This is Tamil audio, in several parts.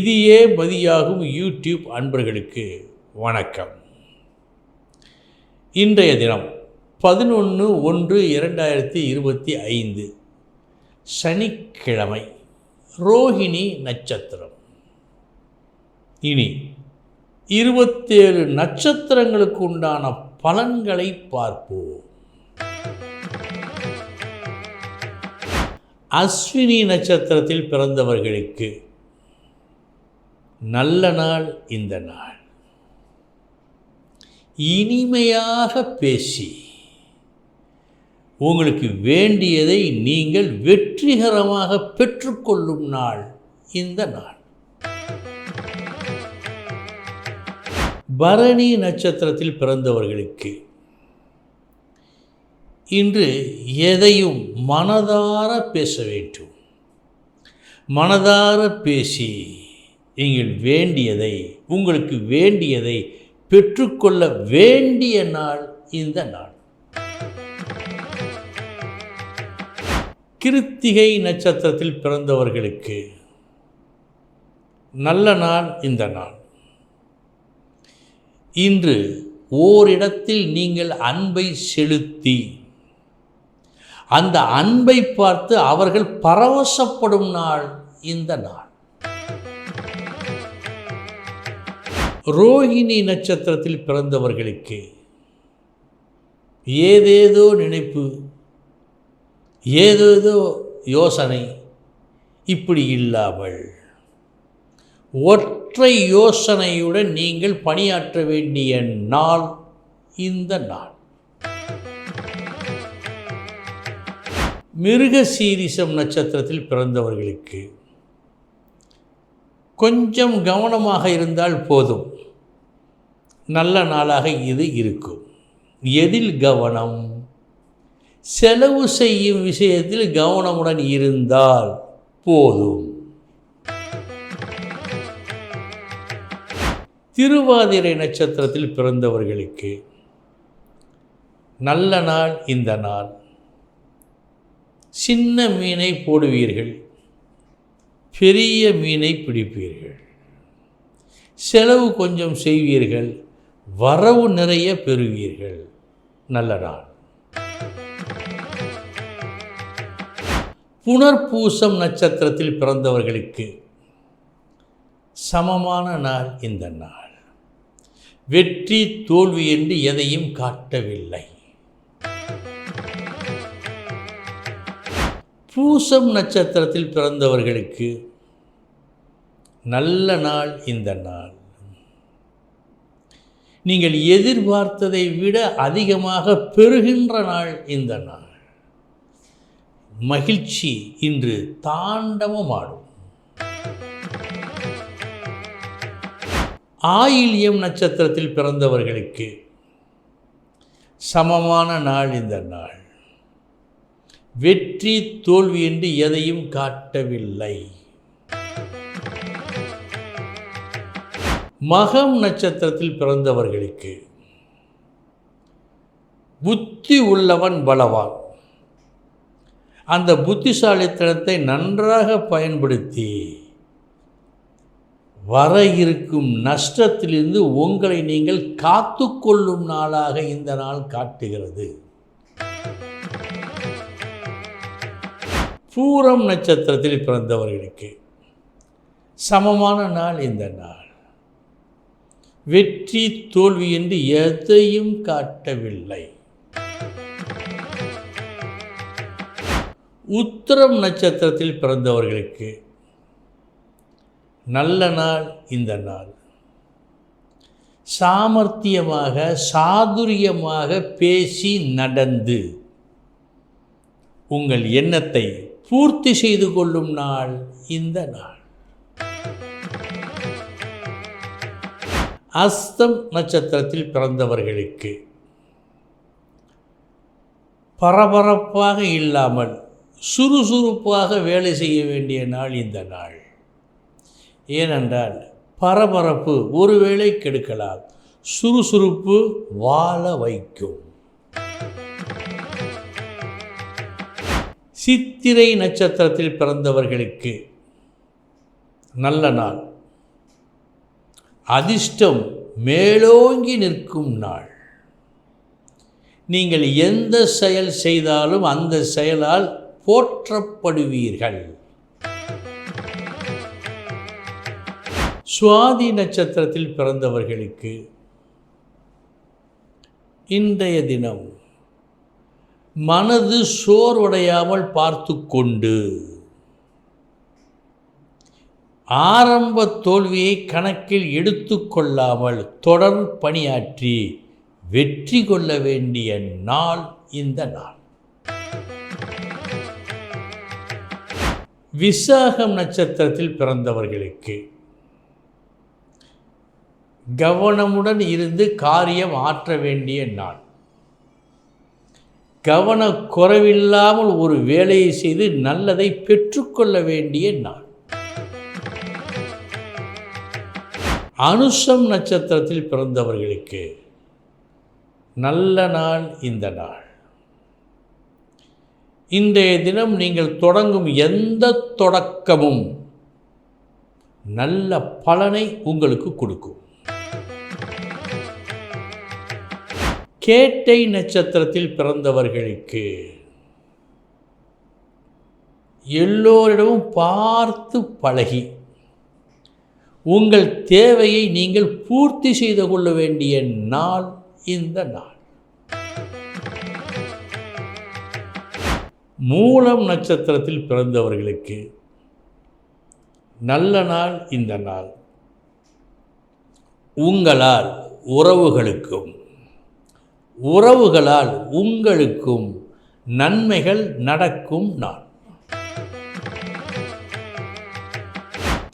விதியே மதியாகும் யூடியூப் அன்பர்களுக்கு வணக்கம். இன்றைய தினம் பதினொன்று ஒன்று இரண்டாயிரத்தி இருபத்தி ஐந்து சனிக்கிழமை ரோஹிணி நட்சத்திரம். இனி இருபத்தேழு நட்சத்திரங்களுக்கு உண்டான பலன்களை பார்ப்போம். அஸ்வினி நட்சத்திரத்தில் பிறந்தவர்களுக்கு நல்ல நாள் இந்த நாள். இனிமையாக பேசி உங்களுக்கு வேண்டியதை நீங்கள் வெற்றிகரமாக பெற்றுக்கொள்ளும் நாள் இந்த நாள். பரணி நட்சத்திரத்தில் பிறந்தவர்களுக்கு இன்று எதையும் மனதார பேச வேண்டும். மனதார பேசி நீங்கள் வேண்டியதை உங்களுக்கு வேண்டியதை பெற்றுக்கொள்ள வேண்டிய நாள் இந்த நாள். கிருத்திகை நட்சத்திரத்தில் பிறந்தவர்களுக்கு நல்ல நாள் இந்த நாள். இன்று ஓரிடத்தில் நீங்கள் அன்பை செலுத்தி அந்த அன்பை பார்த்து அவர்கள் பரவசப்படும் நாள் இந்த நாள். ரோஹிணி நட்சத்திரத்தில் பிறந்தவர்களுக்கு ஏதேதோ நினைப்பு ஏதேதோ யோசனை இப்படி இல்லாமல் ஒற்றை யோசனையுடன் நீங்கள் பணியாற்ற வேண்டிய நாள் இந்த நாள். மிருக சீரிசம் நட்சத்திரத்தில் பிறந்தவர்களுக்கு கொஞ்சம் கவனமாக இருந்தால் போதும். நல்ல நாளாக இது இருக்கும். எதில் கவனம்? செலவு செய்யும் விஷயத்தில் கவனமுடன் இருந்தால் போதும். திருவாதிரை நட்சத்திரத்தில் பிறந்தவர்களுக்கு நல்ல நாள் இந்த நாள். சின்ன மீனை போடுவீர்கள். பெரிய மீனை பிடிப்பீர்கள். செலவு கொஞ்சம் செய்வீர்கள். வரவு நிறைய பெறுவீர்கள். நல்ல நாள் புனர்பூசம் நட்சத்திரத்தில் பிறந்தவர்களுக்கு சமமான நாள் இந்த நாள். வெற்றி தோல்வி என்று எதையும் காட்டவில்லை. பூசம் நட்சத்திரத்தில் பிறந்தவர்களுக்கு நல்ல நாள் இந்த நாள். நீங்கள் எதிர்பார்த்ததை விட அதிகமாக பெறுகின்ற நாள் இந்த நாள். மகிழ்ச்சி இன்று தாண்டவமாடும் ஆயில்யம் நட்சத்திரத்தில் பிறந்தவர்களுக்கு சமமான நாள் இந்த நாள். வெற்றி தோல்வி என்று எதையும் காட்டவில்லை. மகம் நட்சத்திரத்தில் பிறந்தவர்களுக்கு புத்தி உள்ளவன் பலவான். அந்த புத்திசாலித்தனத்தை நன்றாக பயன்படுத்தி வர இருக்கும் நஷ்டத்திலிருந்து உங்களை நீங்கள் காத்து கொள்ளும் நாளாக இந்த நாள் காட்டுகிறது. பூரம் நட்சத்திரத்தில் பிறந்தவர்களுக்கு சமமான நாள் இந்த நாள். வெற்றி தோல்வி என்று எதையும் காட்டவில்லை. உத்திரம் நட்சத்திரத்தில் பிறந்தவர்களுக்கு நல்ல நாள் இந்த நாள். சாமர்த்தியமாக சாதுரியமாக பேசி நடந்து உங்கள் எண்ணத்தை பூர்த்தி செய்து கொள்ளும் நாள் இந்த நாள். அஸ்தம் நட்சத்திரத்தில் பிறந்தவர்களுக்கு. பரபரப்பாக இல்லாமல் சுறுசுறுப்பாக வேலை செய்ய வேண்டிய நாள் இந்த நாள். ஏனென்றால் பரபரப்பு ஒருவேளை கெடுக்கலாம் சுறுசுறுப்பு வாழ வைக்கும். சித்திரை நட்சத்திரத்தில் பிறந்தவர்களுக்கு நல்ல நாள். அதிர்ஷ்டம் மேலோங்கி நிற்கும் நாள். நீங்கள் எந்த செயல் செய்தாலும் அந்த செயலால் போற்றப்படுவீர்கள். சுவாதி நட்சத்திரத்தில் பிறந்தவர்களுக்கு இன்றைய தினம் மனது சோர்வடையாமல் பார்த்து கொண்டு ஆரம்ப தோல்வியை கணக்கில் எடுத்துக்கொள்ளாமல் தொடர் பணியாற்றி வெற்றி கொள்ள வேண்டிய நாள் இந்த நாள். விசாகம் நட்சத்திரத்தில் பிறந்தவர்களுக்கு கவனமுடன் இருந்து காரியம் ஆற்ற வேண்டிய நாள். கவன குறைவில்லாமல் ஒரு வேலையை செய்து நல்லதை பெற்றுக்கொள்ள வேண்டிய நாள். அனுஷம் நட்சத்திரத்தில் பிறந்தவர்களுக்கு நல்ல நாள் இந்த நாள். இன்றைய தினம் நீங்கள் தொடங்கும் எந்த தொடக்கமும் நல்ல பலனை உங்களுக்கு கொடுக்கும். கேட்டை நட்சத்திரத்தில் பிறந்தவர்களுக்கு எல்லோரிடமும் பார்த்து பழகி உங்கள் தேவையை நீங்கள் பூர்த்தி செய்து கொள்ள வேண்டிய நாள் இந்த நாள். மூலம் நட்சத்திரத்தில் பிறந்தவர்களுக்கு நல்ல நாள் இந்த நாள். உங்களால் உறவுகளுக்கும் உறவுகளால் உங்களுக்கும் நன்மைகள் நடக்கும் நாள்.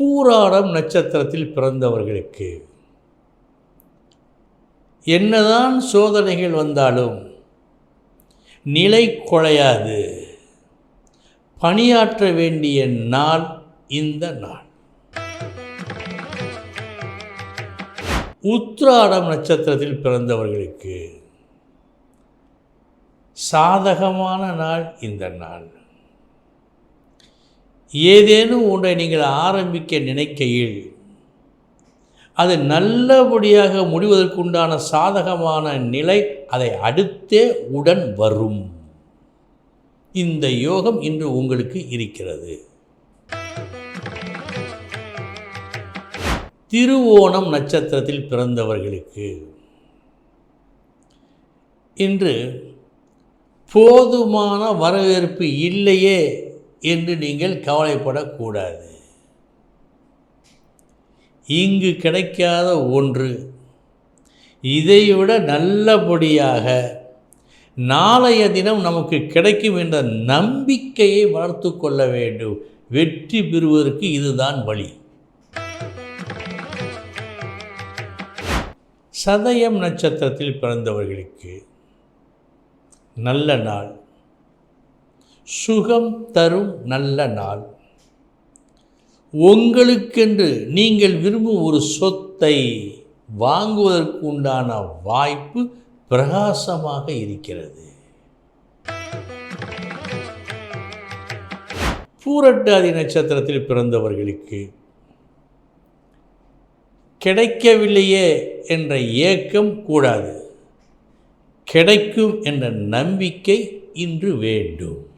பூராடம் நட்சத்திரத்தில் பிறந்தவர்களுக்கு என்னதான் சோதனைகள் வந்தாலும் நிலை குலையாது. பணியாற்ற வேண்டிய நாள் இந்த நாள். உத்ராடம் நட்சத்திரத்தில் பிறந்தவர்களுக்கு சாதகமான நாள் இந்த நாள். ஏதேனும் ஒன்றை நீங்கள் ஆரம்பிக்க நினைக்கையில் அது நல்லபடியாக முடிவதற்குண்டான சாதகமான நிலை அதை அடுத்தே உடன் வரும். இந்த யோகம் இன்று உங்களுக்கு இருக்கிறது. திருவோணம் நட்சத்திரத்தில் பிறந்தவர்களுக்கு இன்று போதுமான வரவேற்பு இல்லையே என்று நீங்கள் கவலைப்படக்கூடாது. இங்கு கிடைக்காத ஒன்று இதைவிட நல்லபடியாக நாளைய தினம் நமக்கு கிடைக்கும் என்ற நம்பிக்கையை வளர்த்து கொள்ள வேண்டும். வெற்றி பெறுவதற்கு இதுதான் வழி. சதயம் நட்சத்திரத்தில் பிறந்தவர்களுக்கு நல்ல நாள். சுகம் தரும் நல்ல நாள். உங்களுக்கென்று நீங்கள் விரும்பும் ஒரு சொத்தை வாங்குவதற்கு உண்டான வாய்ப்பு பிரகாசமாக இருக்கிறது. பூரட்டாதி நட்சத்திரத்தில் பிறந்தவர்களுக்கு கிடைக்கவில்லையே என்ற ஏக்கம் கூடாது. கிடைக்கும் என்ற நம்பிக்கை இன்று வேண்டும்.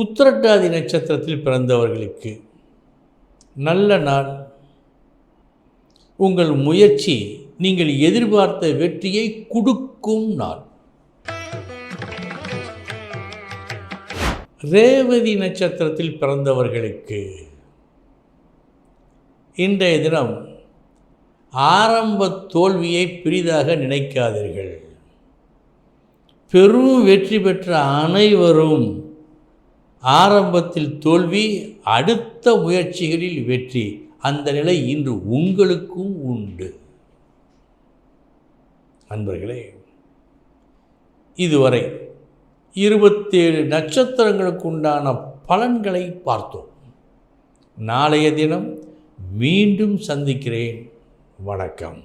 உத்திரட்டாதி நட்சத்திரத்தில் பிறந்தவர்களுக்கு நல்ல நாள். உங்கள் முயற்சி நீங்கள் எதிர்பார்த்த வெற்றியை கொடுக்கும் நாள். ரேவதி நட்சத்திரத்தில் பிறந்தவர்களுக்கு இன்றைய தினம் ஆரம்ப தோல்வியை பெரிதாக நினைக்காதீர்கள். பெரும் வெற்றி பெற்ற அனைவரும் ஆரம்பத்தில் தோல்வி அடுத்த முயற்சிகளில் வெற்றி. அந்த நிலை இன்று உங்களுக்கும் உண்டு. நண்பர்களே இதுவரை இருபத்தேழு நட்சத்திரங்களுக்கு உண்டான பலன்களை பார்த்தோம். நாளைய தினம் மீண்டும் சந்திக்கிறேன். வணக்கம்.